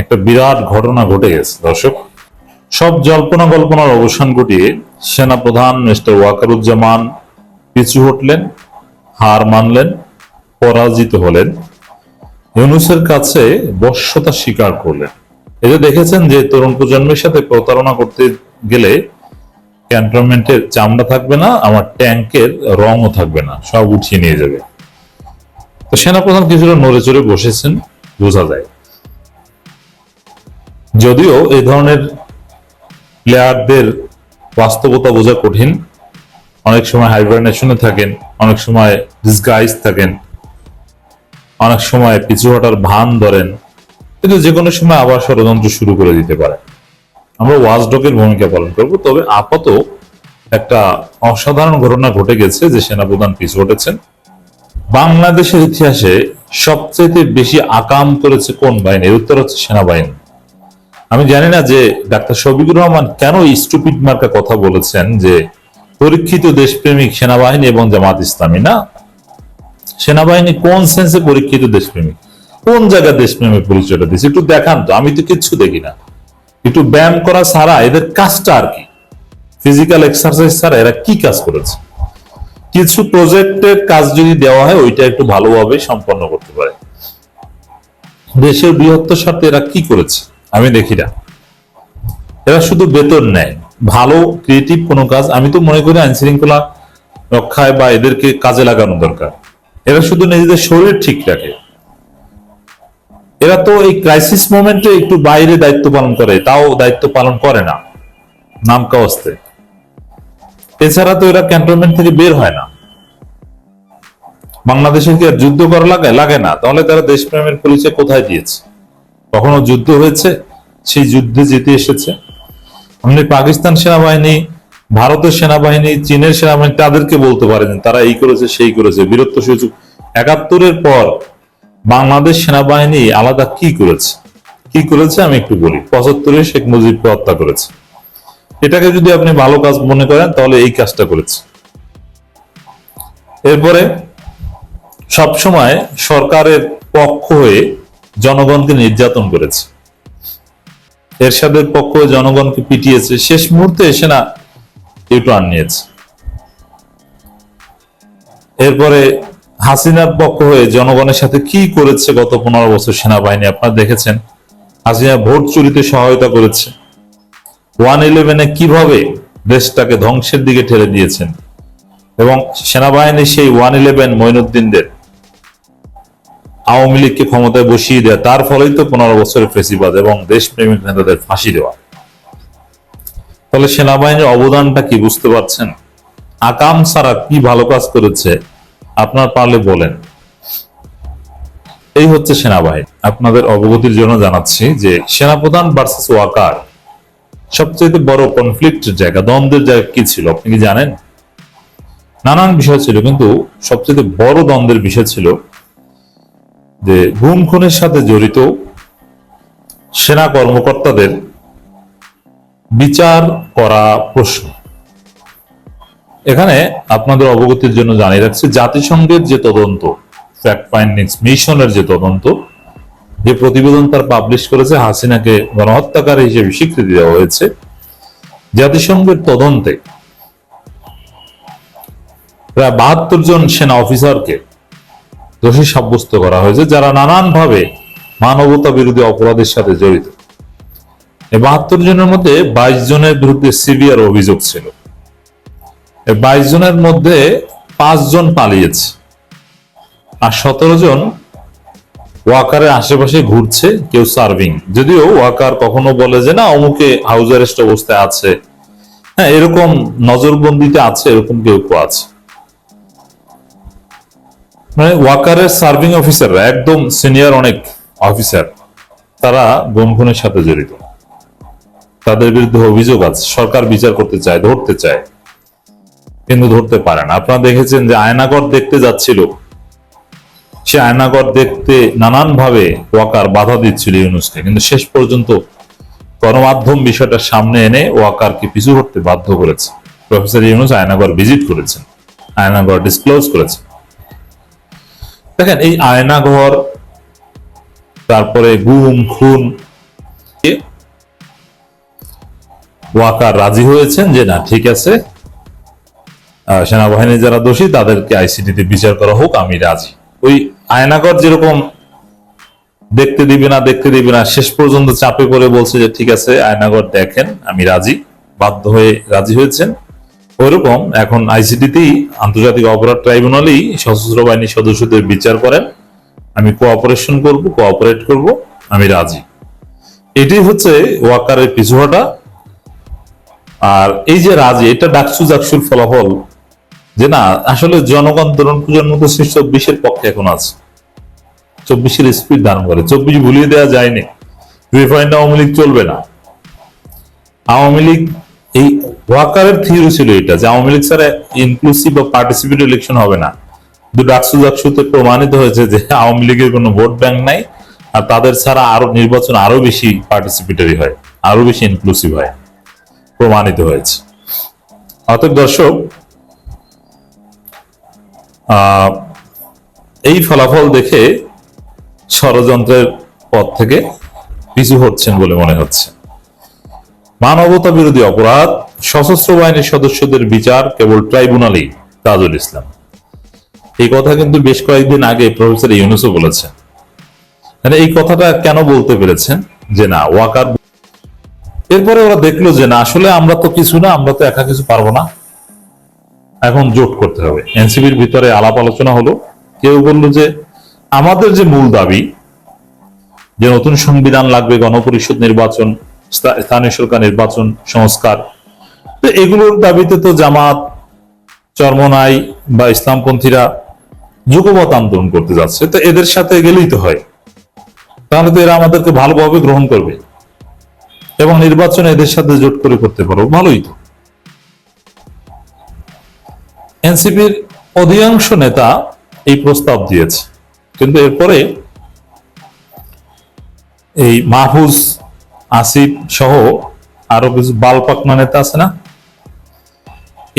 একটা বিরাট ঘটনা ঘটে গেছে, দর্শক। সব জল্পনা কল্পনার অবসান ঘটিয়ে সেনাপ্রধান মিস্টার ওয়াকারুজ্জামান পিছু হটলেন, হার মানলেন, পরাজিত হলেন। ইউনুসের কাছে বশ্যতা স্বীকার করলেন। যে দেখেছেন যে তরুণ প্রজন্মের সাথে প্রতারণা করতে গেলে ক্যান্টনমেন্টের চামড়া থাকবে না, আমার ট্যাঙ্কের রঙও থাকবে না, সব উঠিয়ে নিয়ে যাবে। তো সেনাপ্রধান কিছুটা নড়ে চড়ে বসেছেন, বোঝা যায়। যদিও এই ধরনের প্লেয়ারদের বাস্তবতা বোঝা কঠিন। অনেক সময় হাইবারনেশনে থাকেন, অনেক সময় ডিসগাইজ থাকেন, অনেক সময় পিছু হটার ভান ধরেন। কিন্তু যে কোনো সময় আবার ষড়যন্ত্র শুরু করে দিতে পারে। আমরা ওয়াজডকের ভূমিকা পালন করব, তবে আপাতত একটা অসাধারণ ঘটনা ঘটে গেছে যে সেনাপ্রধান পিছু হটেছেন। বাংলাদেশের ইতিহাসে সবচেয়ে বেশি আকাম করেছে কোন বাহিনী? উত্তর হচ্ছে সেনাবাহিনী। আমি জানি না যে ডাক্তার শফিকুর রহমান কেন স্টুপিড মার্কা কথা বলেছেন যে পরীক্ষিত দেশপ্রেমিক সেনাবাহিনী এবং জামাত ইসলামী, না? সেনাবাহিনী কোন সেন্সে পরীক্ষিত দেশপ্রেমিক? কোন জায়গায় দেশপ্রেমের পরিচয়টা দিচ্ছে একটু দেখান তো, আমি তো কিচ্ছু দেখি না। একটু ব্যায়াম করা ছাড়া এদের কাজটা আর কি? ফিজিক্যাল এক্সারসাইজ ছাড়া এরা কি কাজ করেছে? কিছু প্রজেক্টের কাজ যদি দেওয়া হয়, ওইটা একটু ভালোভাবে সম্পন্ন করতে পারে। দেশের বৃহত্তর স্বার্থে এরা কি করেছে? আমি দেখি না। এরা শুধু বেতন নেয়। ভালো ক্রিয়েটিভ কোনো কাজ, আমি তো মনে করি আইন শৃঙ্খলা রক্ষায় বা এদেরকে কাজে লাগানো দরকার। এরা শুধু নিজেদের শরীর ঠিক রাখে। এরা তো এই ক্রাইসিস মোমেন্টে একটু বাইরে দায়িত্ব পালন করে, তাও দায়িত্ব পালন করে না, নাম কাওয়াস্তে। এছাড়া তো এরা ক্যান্টনমেন্ট থেকে বের হয় না। বাংলাদেশে কি আর যুদ্ধ করা লাগে লাগে না? তাহলে তারা দেশপ্রেমের পরিচয় কোথায় দিয়েছে কখনো যুদ্ধ হয়েছে? সেই যুদ্ধে জিতে এসেছে। আপনি পাকিস্তান সেনাবাহিনী, ভারতের সেনাবাহিনী, চীনের সেনাবাহিনী তাদেরকে বলতে পারেন। তারা এই করেছে, সেই করেছে। বীরত্ব সুযোগ। একাত্তরের পর বাংলাদেশ সেনাবাহিনী আলাদা কি করেছে? কি করেছে আমি একটু বলি। পঁচাত্তরে শেখ মুজিবকে হত্যা করেছে। এটাকে যদি আপনি ভালো কাজ মনে করেন, তাহলে এই কাজটা করেছে। এরপরে সবসময় সরকারের পক্ষ হয়ে জনগণকে নির্যাতন করেছে। এরশাদের পক্ষ জনগণকে পিটিয়েছে। শেষ মুহূর্তে এসে না ইউটার্ন নিয়েছে। এরপরে হাসিনার পক্ষ হয়ে জনগণের সাথে কি করেছে গত পনেরো বছর সেনাবাহিনী? আপনারা দেখেছেন, হাসিনা ভোট চুরিতে সহায়তা করেছে। ওয়ান ইলেভেনে কীভাবে দেশটাকে ধ্বংসের দিকে ঠেলে দিয়েছেন? এবং সেনাবাহিনী সেই ওয়ান ইলেভেন মইনুদ্দিনদের আওয়ামী লীগকে ক্ষমতায় বসিয়ে দেওয়া তার ফলেই তো পনেরো বছরের ফেসিবাদ এবং দেশপ্রেমিক নেতাদের ফাঁসি দেওয়া। তাহলে সেনাবাহিনীর অবদানটা কি বুঝতে পারছেন? আকাম সারা কি ভালো কাজ করেছে? আপনার পারলে বলেন। এই হচ্ছে সেনাবাহিনী। আপনাদের অবগতির জন্য জানাচ্ছি যে সেনাপ্রধান ভার্সেস ওয়াকার সবচেয়ে বড় কনফ্লিক্টের জায়গা, দ্বন্দ্বের জায়গা কি ছিল? আপনি কি জানেন? নানান বিষয় ছিল, কিন্তু সবচেয়ে বড় দ্বন্দ্বের বিষয় ছিল যে গুম খুনের সাথে জড়িত সেনা কর্মকর্তাদের বিচার করা প্রশ্ন। এখানে আপনাদের অবগতির জন্য জানিয়ে রাখছি, জাতিসংঘের যে তদন্ত ফ্যাক্ট ফাইন্ডিংস মিশনের যে তদন্ত, যে প্রতিবেদন তার পাবলিশ করেছে, হাসিনাকে গণহত্যাকারী হিসেবে স্বীকৃতি দেওয়া হয়েছে। জাতিসংঘের তদন্তে প্রায় বাহাত্তর জন সেনা অফিসারকে দোষী সাব্যস্ত করা হয়েছে, যারা নানানভাবে মানবতা বিরোধী অপরাধের সাথে জড়িত। এই বাহাত্তর জনের মধ্যে বাইশ জনের বিরুদ্ধে সিভিয়ার অভিযোগ ছিল। এই বাইশ জনের মধ্যে পাঁচ জন পালিয়েছে। আর সতেরো জন ওয়াকারের আশেপাশে ঘুরছে, কেউ সার্ভিং। যদিও ওয়াকার কখনো বলে যে, না, অমুকে হাউস অ্যারেস্ট অবস্থায় আছে। হ্যাঁ এরকম নজরবন্দিতে আছে, এরকম কেউ কেউ আছে। মানে ওয়াকারের সার্ভিং অফিসাররা, একদম সিনিয়র অনেক অফিসার, তারা গুমখুনের সাথে জড়িত। তাদের বিরুদ্ধে অভিযোগ আছে, সরকার বিচার করতে চায়, ধরতে চায়, কিন্তু ধরতে পারে না। আপনারা দেখেছেন যে আয়নাগর দেখতে যাচ্ছিল। সে আয়নাগর দেখতে নানান ভাবে ওয়াকার বাধা দিচ্ছিল ইউনুসকে, কিন্তু শেষ পর্যন্ত গণমাধ্যম বিষয়টা সামনে এনে ওয়াকারকে পিছু হটতে বাধ্য করেছে। প্রফেসর ইউনুস আয়নাগর ভিজিট করেছেন আয়নাগর ডিসক্লোজ করেছেন। দেখেন এই আয়নাঘর তারপরে গুম খুন ওয়াকার রাজি হয়েছেন যে না ঠিক আছে আহ, সেনাবাহিনীর যারা দোষী তাদেরকে আইসিটিতে বিচার করা হোক আমি রাজি। ওই আয়নাগর যেরকম দেখতে দিবে না দেখতে দিবে না শেষ পর্যন্ত চাপে পড়ে বলছে যে ঠিক আছে আয়নাগর দেখেন আমি রাজি। বাধ্য হয়ে রাজি হয়েছেন। ওইরকম, এখন আইসিটিতেই আন্তর্জাতিক অপরাধ ট্রাইব্যুনালেই সশস্ত্র বাহিনীর সদস্যদের বিচার করেন। আমি কোঅপারেশন করব কোঅপারেট করব, আমি রাজি। এটি হচ্ছে ওয়াকারের পিছুহটা আর এই যে রাজি, এটা ডাকসু জাকসুর ফলাফল। যে না, আসলে জনগণ তরুণ প্রজন্ম তো সেই চব্বিশের পক্ষে এখন আছে। চব্বিশের স্পিড দান করে। চব্বিশ ভুলিয়ে দেওয়া যায়নি। রিফাইন্ড আওয়ামী লীগ চলবে না। আওয়ামী লীগ এই ওয়াকারের থিওরি ছিল এটা যে আওয়ামী লীগ ছাড়া ইনক্লুসিভ বা পার্টিসিপেট ইলেকশন হবে না। কিন্তু ডাকসু জাকসুতে প্রমাণিত হয়েছে যে আওয়ামী লীগের কোনো ভোট ব্যাংক নাই আর তাদের ছাড়া আরও নির্বাচন আরও বেশি পার্টিসিপেটরি হয়, আরও বেশি ইনক্লুসিভ হয়, প্রমাণিত হয়েছে। অতএব দর্শক এই ফলাফল দেখে ষড়যন্ত্রের পথ থেকে পিছু হচ্ছেন বলে মনে হচ্ছে। মানবতা বিরোধী অপরাধ, সশস্ত্র বাহিনীর সদস্যদের বিচার কেবল ট্রাইব্যুনালেই তাজুল ইসলাম। এই কথা কিন্তু বেশ কয়েকদিন আগে প্রফেসর ইউনুসও বলেছেন। মানে এই কথাটা কেন বলতে পেরেছেন? যে না, ওয়াকার এরপরে ওরা দেখল যে না, আসলে আমরা তো কিছু না, আমরা তো একা কিছু পারব না। এখন জোট করতে হবে। এনসিবির ভিতরে আলাপ আলোচনা হলো। কেউ বলল যে, আমাদের যে মূল দাবি, যে নতুন সংবিধান লাগবে, গণপরিষদ নির্বাচন স্থানীয় সরকার নির্বাচন সংস্কার। তো এগুলোর দাবিতে তো জামাত, চরমনাই বা ইসলামপন্থীরা যুগপথ আন্দোলন করতে যাচ্ছে। তো এদের সাথে গেলেই তো হয়। তাহলে তো এরা আমাদেরকে ভালোভাবে গ্রহণ করবে। এবং নির্বাচনে এদের সাথে জোট করে করতে পারো, ভালোই তো। এনসিপির অধিকাংশ নেতা এই প্রস্তাব দিয়েছে। কিন্তু এরপরে এই মাহফুজ আসিফ সহ আরও কিছু বাল পাকনা নেতা আছে না?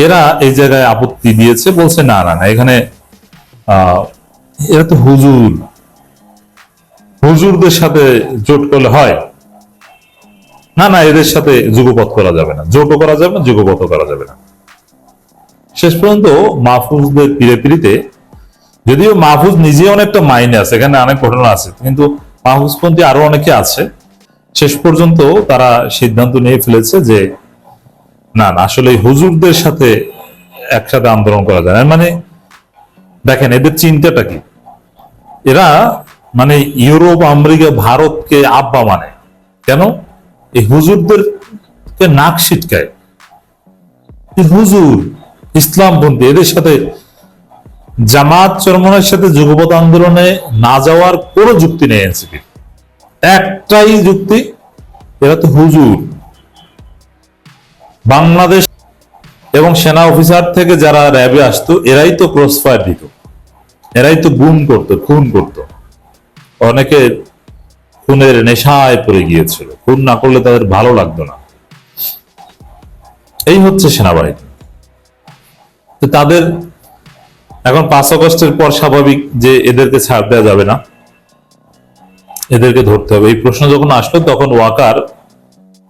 এরা এই জায়গায় আপত্তি দিয়েছে, বলছে না না না, এখানে এরা তো হুজুর। হুজুরদের সাথে জোট করলে হয়। না না, এদের সাথে যুগপথ করা যাবে না। জোটও করা যাবে না, যুগপথ করা যাবে না। শেষ পর্যন্ত মাহফুজদের পিড়ে পিড়িতে যদিও মাহফুজ নিজে অনেকটা মাইনে আছে, এখানে অনেক ঘটনা আছে, কিন্তু মাহফুজপন্থী আরও অনেকে আছে। শেষ পর্যন্ত তারা সিদ্ধান্ত নিয়ে ফেলেছে যে, না না, আসলে হুজুরদের সাথে একসাথে আন্দোলন করা যায় না। মানে দেখেন, এদের চিন্তাটা কি? এরা মানে ইউরোপ, আমেরিকা, ভারতকে আব্বা মানে। কেন? এই হুজুরদেরকে নাক ছিটকায়। হুজুর, ইসলামপন্থী, এদের সাথে জামাত চরমনের সাথে যুগপৎ আন্দোলনে না যাওয়ার কোনো যুক্তি নেই এনসিপি একটাই যুক্তি, এরা তো হুজুর। বাংলাদেশ এবং সেনা অফিসার থেকে যারা র্যাবে আসতো, এরাই তো ক্রস ফায়ার দিত। এরাই তো গুম করত, খুন করত। অনেকে খুনের নেশায় পড়ে গিয়েছিল। খুন না করলে তাদের ভালো লাগতো না। এই হচ্ছে সেনাবাহিনী। তাদের এখন পাঁচ আগস্টের পর স্বাভাবিক যে এদেরকে ছাড় দেওয়া যাবে না। এদেরকে ধরতে হবে। এই প্রশ্ন যখন আসলো, তখন ওয়াকার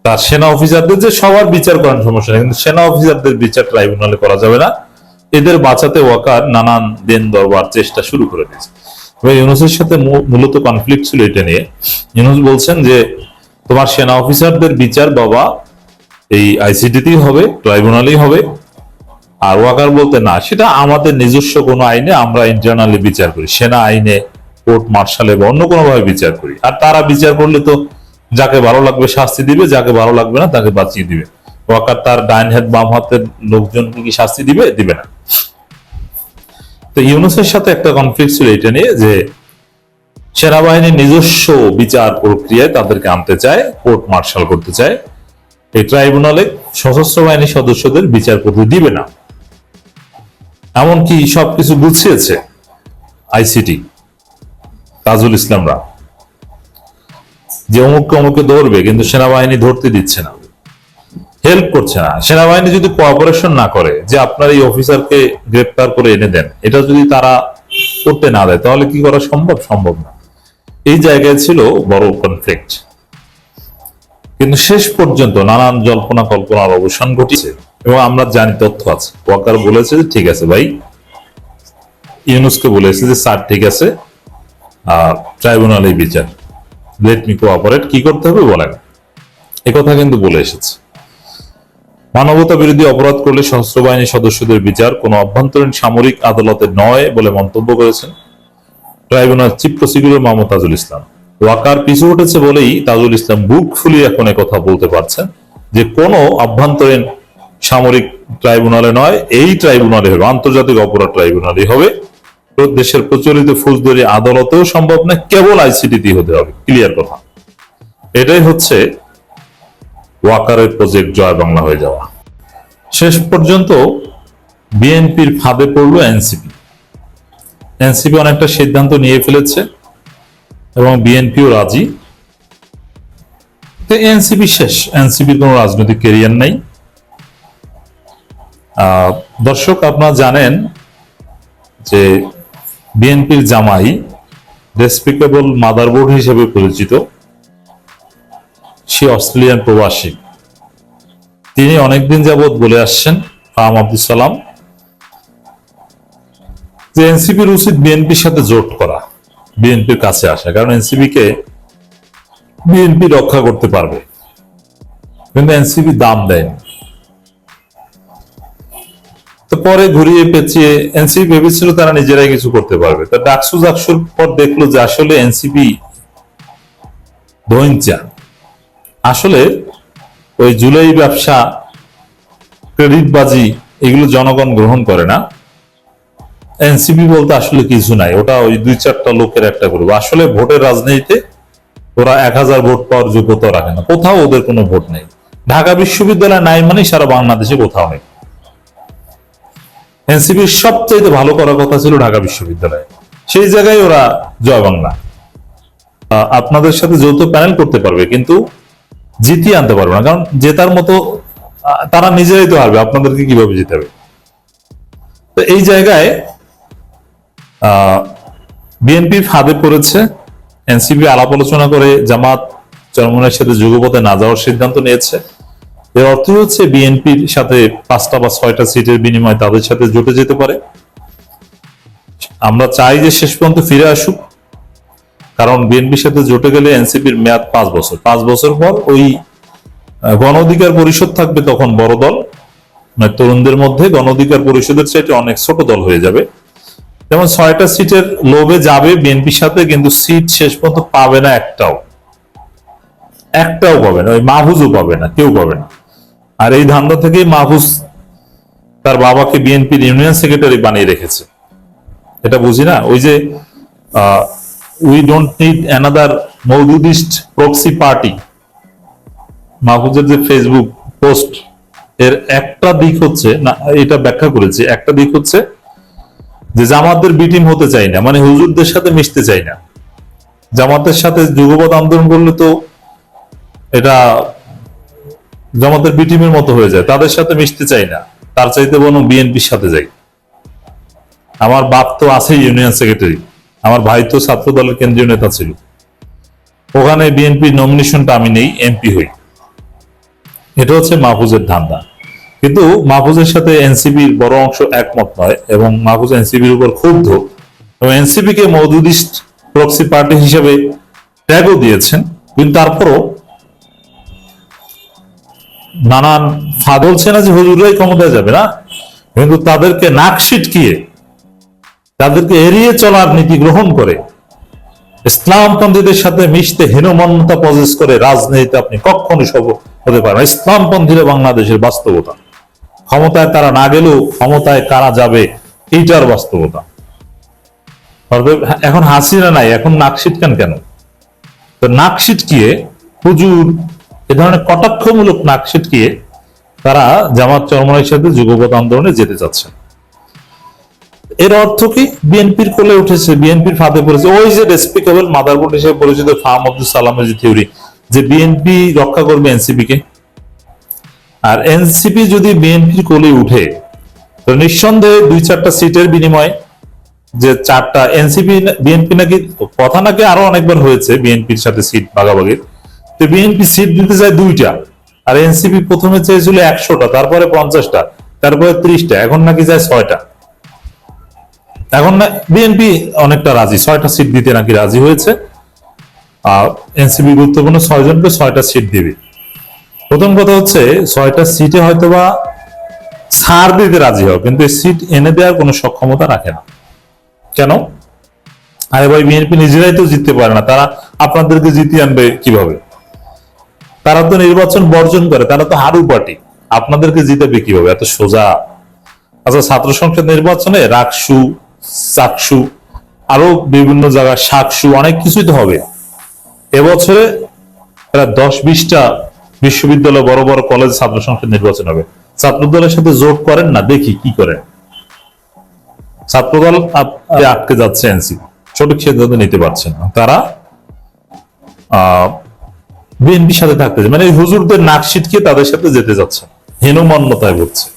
তার সেনা অফিসারদের যে সবার বিচার করেন সমস্যা নেই, কিন্তু সেনা অফিসারদের বিচার ট্রাইব্যুনালে করা যাবে না। এদের বাঁচাতে ওয়াকার নানান দেন দরবার চেষ্টা শুরু করে দিয়েছে। এবার ইউনুসের সাথে মূলত কনফ্লিক্ট ছিল এটা নিয়ে। ইউনুস বলছেন যে, তোমার সেনা অফিসারদের বিচার বাবা, এই আইসিটিতেই হবে, ট্রাইব্যুনালেই হবে। আর ওয়াকার বলতে, না, সেটা আমাদের নিজস্ব কোনো আইনে আমরা ইন্টারনালি বিচার করি। সেনা আইনে কোর্ট, মার্শালে বা অন্য কোনো ভাবে বিচার করি। আর তারা বিচার করলে তো যাকে ভালো লাগবে শাস্তি দিবে, যাকে ভালো লাগবে না তাকে বাঁচিয়ে দিবে। ওয়াকার তার ডাইন হাত, বাম হাতের লোকজনকে কি শাস্তি দিবে? দিবে না। তো ইউনুসের সাথে একটা কনফ্লিক্ট ছিল এটা নিয়ে যে সেনাবাহিনীর নিজস্ব বিচার প্রক্রিয়ায় তাদেরকে আনতে চায়, কোর্ট, মার্শাল করতে চায়। এই ট্রাইব্যুনালে সশস্ত্র বাহিনীর সদস্যদের বিচার করতে দিবে না। এমনকি সবকিছু গুছিয়েছে আইসিটি। তাজুল ইসলামরা। যে অমুককে অমুককে ধরবে, কিন্তু সেনাবাহিনী ধরতে দিচ্ছে না। হেল্প করছে না। সেনাবাহিনী যদি কোঅপারেশন না করে, যে আপনার এই অফিসারকে গ্রেপ্তার করে এনে দেন, এটা যদি তারা করতে না দেয়, তাহলে কি করা সম্ভব? সম্ভব না। এই জায়গায় ছিল বড় কনফ্লিক্ট কিন্তু শেষ পর্যন্ত নানান জল্পনা কল্পনার অবসান ঘটেছে। এবং আমরা জানি, তথ্য আছে। ওয়াকার বলেছে যে, ঠিক আছে ভাই। ইউনুসকে বলেছে যে, স্যার, ঠিক আছে। ট্রাইব্যুনালে বিচার। লেট মি কোঅপারেট কি করতে হবে বলেন। কথা কিন্তু বলে এসেছে। মানবতা বিরোধী অপরাধ করলে সশস্ত্র বাহিনী সদস্যদের বিচার কোনো অভ্যন্তরীণ সামরিক আদালতে নয় বলে মন্তব্য করেছেন tribunal chief prosecutor Mohammad Tajul Islam. Waker পিছু উঠেছে বলেই তাজুল ইসলাম বুক ফুলিয়ে এখন কথা বলতে পারছেন যে কোনো অভ্যন্তরীণ সামরিক ট্রাইব্যুনালে নয়, এই ট্রাইব্যুনালে হবে, আন্তর্জাতিক অপরাধ ট্রাইব্যুনালই হবে। দেশের প্রচলিত ফৌজদারি আদালতেও সম্ভব না, কেবল আইসিটিতে হতে হবে। ক্লিয়ার কথা। এটাই হচ্ছে ওয়াকারের প্রজেক্ট জয় বাংলা হয়ে যাওয়া। শেষ পর্যন্ত বিএনপির ফাঁদে পড়ল এনসিপি এনসিপি অনেকটা সিদ্ধান্ত নিয়ে ফেলেছে এবং বিএনপিও রাজি। তো এনসিপি শেষ। এনসিপির কোনো রাজনৈতিক কেরিয়ার নাই। দর্শক, আপনারা জানেন যে বিএনপির জামাই রেসপেক্টেবল মাদারবোর্ড হিসেবে পরিচিত, সে অস্ট্রেলিয়ান প্রবাসী। তিনি অনেকদিন যাবৎ বলে আসছেন, ফাহাম আব্দুল সালাম, যে এনসিপির উচিত বিএনপির সাথে জোট করা, বিএনপির কাছে আসা, কারণ এনসিপি কে বিএনপি রক্ষা করতে পারবে। কিন্তু এনসিপি দাম দেয় তো পরে ঘুরিয়ে পেঁচিয়ে এনসিপি ভেবেছিল তারা নিজেরাই কিছু করতে পারবে। তা ডাকসু জাকসুর পর দেখল যে আসলে এনসিপি ধৈঞ্চা আসলে ওই জুলাই ব্যবসা ক্রেডিটবাজি এগুলো জনগণ গ্রহণ করে না। এনসিপি বলতে আসলে কিছু নাই। ওটা ওই দুই চারটা লোকের একটা গ্রুপ। আসলে ভোটের রাজনীতিতে ওরা এক হাজার ভোট পাওয়ার যোগ্যতা রাখে না। কোথাও ওদের কোনো ভোট নেই। ঢাকা বিশ্ববিদ্যালয় নাই মানে সারা বাংলাদেশে কোথাও নেই। এনসিপির সবচাইতে ভালো করার কথা ছিল ঢাকা বিশ্ববিদ্যালয়ে। সেই জায়গায় ওরা জয় বাংলা। আপনাদের সাথে যৌথ প্যানেল করতে পারবে, কিন্তু জিতিয়ে আনতে পারবে না। কারণ জেতার মতো তারা নিজেরাই তো হারবে, আপনাদেরকে কীভাবে জিতাবে তো এই জায়গায় বিএনপি ফাঁদে পড়েছে। এনসিপি আলাপ আলোচনা করে জামাত চরমনের সাথে যুগপথে না যাওয়ার সিদ্ধান্ত নিয়েছে। এর অর্থ হচ্ছে বিএনপির সাথে পাঁচটা বা ছয়টা সিটের বিনিময়ে তাদের সাথে জুটে যেতে পারে। আমরা চাই যে শেষ পর্যন্ত ফিরে আসুক, কারণ বিএনপির সাথে জোটে গেলে এনসিপির মেয়াদ পাঁচ বছর। পাঁচ বছর পর ওই গণ অধিকার পরিষদ থাকবে তখন বড় দল। মানে তরুণদের মধ্যে গণ অধিকার পরিষদের চাইতে অনেক ছোট দল হয়ে যাবে। যেমন ছয়টা সিটের লোভে যাবে বিএনপির সাথে, কিন্তু সিট শেষ পর্যন্ত পাবে না একটাও। একটাও পাবে না, ওই মাহফুজও পাবে না, কেউ পাবে না। আর এই ধান্দা থেকেই মাহফুজ তার বাবাকে বিএনপির ইউনিয়ন সেক্রেটারি বানিয়ে রেখেছে। এটা বুঝি না? ওই যে we don't need another Maududist proxy party মাহফুজের যে ফেসবুক পোস্ট এর একটা দিক হচ্ছে, না, এটা ব্যাখ্যা করেছে, একটা দিক হচ্ছে যে জামাতদের বিটিম হতে চাই না মানে হুজুরদের সাথে মিশতে চাই না। জামাতের সাথে যুগপৎ আন্দোলন করলে তো এটা জামাতের বিটিমের মতো হয়ে যায়। তাদের সাথে মিশতে চাই না। তার চাইতে বরং বিএনপির সাথে যাই। আমার বাপ তো আছে ইউনিয়ন সেক্রেটারি। আমার ভাই তো ছাত্র দলের কেন্দ্রীয় নেতা ছিল। ওখানে বিএনপি নমিনেশনটা আমি নেই এমপি হই। এটা হচ্ছে মাহফুজের ধান্দা। কিন্তু মাহফুজের সাথে এনসিপির বড় অংশ একমত নয় এবং মাহফুজ এনসিপির উপর ক্ষুব্ধ এবং এনসিপি কে মৌদুদিস্ট প্রক্সি পার্টি হিসেবে ট্যাগও দিয়েছেন। কিন্তু তারপরও নানান ফা বলছে না যে হুজুরাই ক্ষমতায় যাবে না, কিন্তু তাদেরকে নাক ছিটকিয়ে তাদেরকে এড়িয়ে চলার নীতি গ্রহণ করে, ইসলামপন্থীদের সাথে মিশতে হীনমন্যতা প্রসেস করে রাজনীতিতে আপনি কখনই সফল হতে পারেন। ইসলামপন্থীরা বাংলাদেশের বাস্তবতা। ক্ষমতায় তারা না গেলেও ক্ষমতায় কারা যাবে, এইটার বাস্তবতা। এখন হাসিনা নাই, এখন নাক ছিটকান কেন? তো নাক ছিটকিয়ে হুজুর এ ধরনের কটাক্ষমূলক নাক ছিটকিয়ে তারা জামাত চরমনের সাথে যুগপৎ আন্দোলনে যেতে চাচ্ছে। এর অর্থ কি? বিএনপির কোলে উঠেছে, বিএনপির ফাঁদে পড়েছে। ওই যে রেসপেক্টেবল মাদারবোর্ড হিসেবে পরিচিত ফার্ম আব্দুল সালামের যে থিওরি যে বিএনপি রক্ষা করবে এনসিপি কে আর এনসিপি যদি বিএনপির কোলে উঠে তো নিঃসন্দেহে দুই চারটা সিটের বিনিময়ে যে চারটা এনসিপি, বিএনপি নাকি, কথা নাকি আরও অনেকবার হয়েছে বিএনপির সাথে সিট ভাগাভাগির। তো বিএনপি সিট দিতে চায় দুইটা, আর এনসিপি প্রথমে চেয়েছিল একশোটা, তারপরে পঞ্চাশটা, তারপরে ত্রিশটা, এখন নাকি চায় ছয়টা। এখন না বিএনপি অনেকটা রাজি, ছয়টা সিট দিতে নাকি রাজি হয়েছে, আর এনসিপি গুরুত্বপূর্ণ, ছয়জনকে ছয়টা সিট দিবে। প্রথম কথা হচ্ছে, ছয়টা সিটে হয়তোবা ছাড় দিতে রাজি হয় কিন্তু সিট এনে দেওয়ার কোনো সক্ষমতা রাখে না। কেন? আরে ভাই বিএনপি নিজেরাই তো জিততে পারে না, তারা আপনাদেরকে জিতিয়ে আনবে কীভাবে? তারা তো নির্বাচন বর্জন করে, তারা তো হারু পার্টি। আপনাদেরকে জিতাবে কীভাবে এত সোজা। আচ্ছা ছাত্র সংসদ নির্বাচনে রাকসু, চাকসু, আরও বিভিন্ন জায়গায় শাকসু অনেক কিছুই তো হবে। এবছরে প্রায় দশ বিশটা বিশ্ববিদ্যালয়, বড় বড় কলেজ ছাত্র সংসদ নির্বাচন হবে। ছাত্রদলের সাথে যোগ করেন না? দেখি কি করেন। ছাত্রদল আপ- আটকে যাচ্ছে এনসি সঠিক সিদ্ধান্ত নিতে পারছে না। তারা বিএনপির সাথে থাকতে চায়। মানে হুজুরদের নাক ছিটকে তাদের সাথে যেতে যাচ্ছে। হীনমন্যতায় ভুগছে।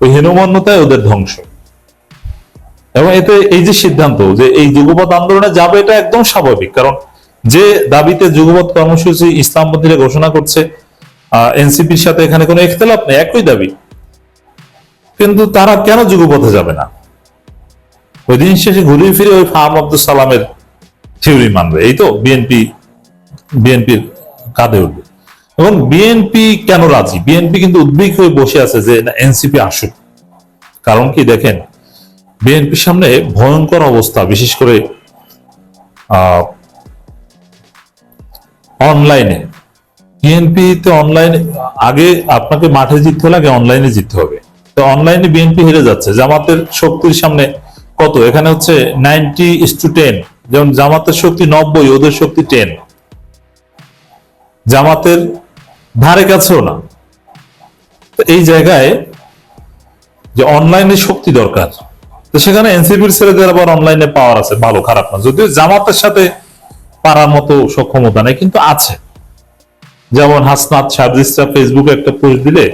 ওই হীনমন্যতায় ওদের ধ্বংস। এবং এতে এই যে সিদ্ধান্ত যে এই যুগপৎ আন্দোলনে যাবে, এটা একদম স্বাভাবিক। কারণ যে দাবিতে যুগপৎ কর্মসূচি ইসলামপন্থীরা ঘোষণা করছে এনসিপির সাথে এখানে কোনো ইখতলাফ নেই, একই দাবি। কিন্তু তারা কেন যুগপথে যাবে না? ওই দিন শেষে ঘুরিয়ে ফিরে ওই ফাহাম আব্দুল সালামের থিওরি মানবে। এই তো বিএনপি বিএনপির কাঁধে উঠবে। এবং বিএনপি কেন রাজি? বিএনপি কিন্তু উদ্বিগ হয়ে বসে আছে যে এনসিপি আসুক। কারণ কি দেখেন বিএনপির সামনে ভয়ঙ্কর অবস্থা, বিশেষ করে অনলাইনে বিএনপি তে অনলাইনে আগে আপনাকে মাঠে জিততে হলে আগে অনলাইনে জিততে হবে। তো অনলাইনে বিএনপি হেরে যাচ্ছে। জামাতের শক্তির সামনে কত? এখানে হচ্ছে নাইনটি ইস টু টেন যেমন জামাতের শক্তি নব্বই, ওদের শক্তি টেন জামাতের ধারে কাছেও না। এই জায়গায় যে অনলাইনে শক্তি দরকার, তো সেখানে এনসিপির ছেলেদের আবার অনলাইনে পাওয়ার আছে, ভালো, খারাপ না। যদিও জামাতের সাথে পারার মতো সক্ষমতা নেই, কিন্তু আছে। যেমন হাসনাত সার্জিসরা ফেসবুকে একটা পোস্ট দিলে